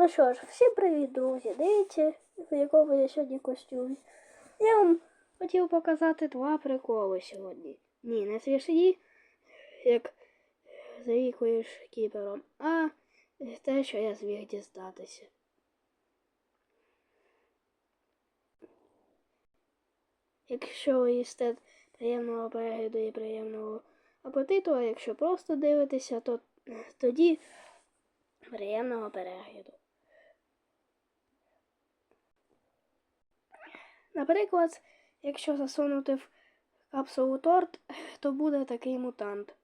Ну що ж, всім привіт, друзі. Дивіться, в якому я сьогодні костюмі. Я вам хотів показати два приколи сьогодні. Ні, не смішні, як заїкуєш кіпером, а те, що я зміг дізнатися. Якщо ви їсте приємного перегляду і приємного апетиту, а якщо просто дивитеся, то тоді приємного перегляду. Наприклад, якщо засунути в капсулу торт, то буде такий мутант.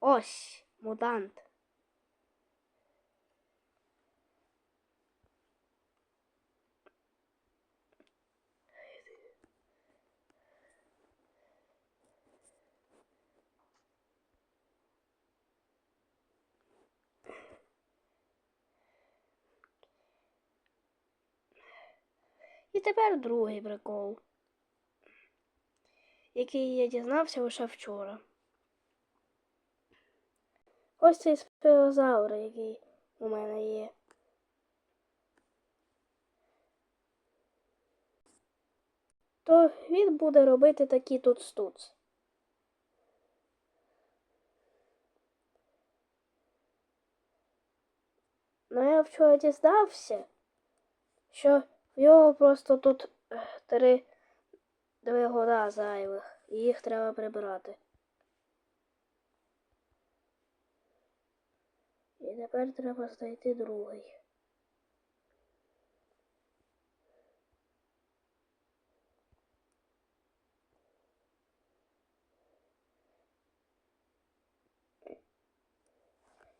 Ось мутант. Тепер другий прикол, який я дізнався лише вчора. Ось цей спірозавр, який у мене є. То він буде робити такі тут стуц. Ну я вчора дізнався, що його просто тут три двигуна зайвих, і їх треба прибрати. І тепер треба знайти другий.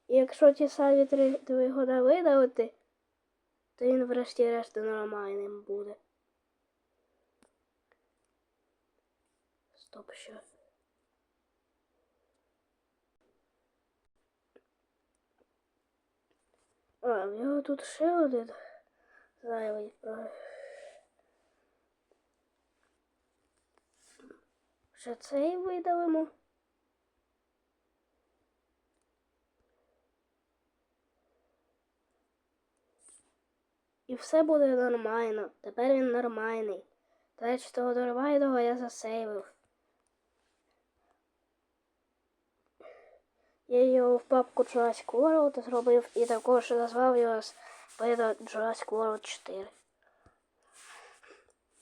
І якщо ті самі три двигуна видалити, то він врешті-решт нормальним буде. Стоп, що? А, в нього тут ще один зайвий. Ще цей видалимо. І все буде нормально. Тепер він нормальний. Тречі того я засейвив. Я його в папку Jurassic World зробив і також назвав його Спайдо Jurassic World 4.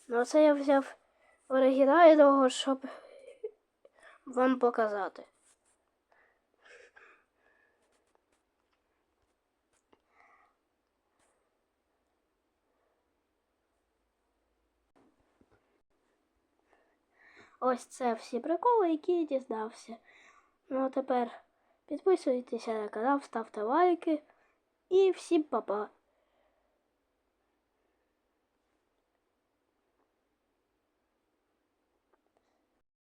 Ну це я взяв оригінального, щоб вам показати. Ось це всі приколи, які я дізнався. Ну а тепер підписуйтеся на канал, ставте лайки і всім па-па.